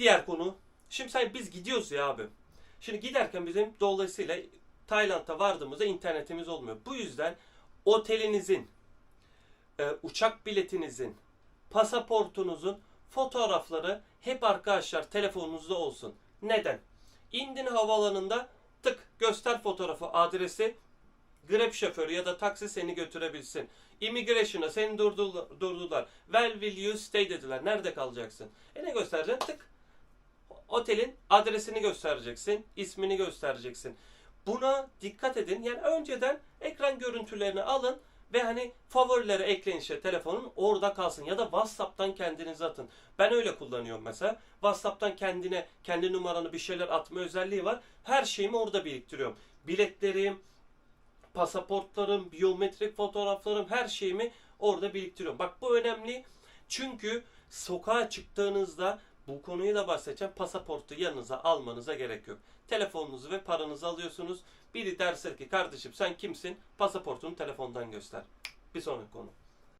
Diğer konu. Şimdi sen biz gidiyoruz ya abi. Şimdi giderken bizim dolayısıyla Tayland'a vardığımızda internetimiz olmuyor. Bu yüzden otelinizin, e, uçak biletinizin, pasaportunuzun fotoğrafları hep arkadaşlar telefonunuzda olsun. Neden? İndin havaalanında tık göster fotoğrafı adresi Grab şoförü ya da taksi seni götürebilsin. Immigration'a seni durdular, durdular. Where will you stay dediler. Nerede kalacaksın? E ne göstereceksin? Tık. Otelin adresini göstereceksin. ismini göstereceksin. Buna dikkat edin. Yani önceden ekran görüntülerini alın ve hani favorilere ekleyin işte telefonun orada kalsın. Ya da WhatsApp'tan kendinize atın. Ben öyle kullanıyorum mesela. WhatsApp'tan kendine kendi numaranı bir şeyler atma özelliği var. Her şeyimi orada biriktiriyorum. Biletlerim, pasaportlarım, biyometrik fotoğraflarım, her şeyimi orada biriktiriyorum. Bak bu önemli. Çünkü sokağa çıktığınızda bu konuyu da bahsedeceğim. Pasaportu yanınıza almanıza gerek yok. Telefonunuzu ve paranızı alıyorsunuz. Biri derse ki kardeşim sen kimsin? Pasaportunu telefondan göster. Bir sonraki konu.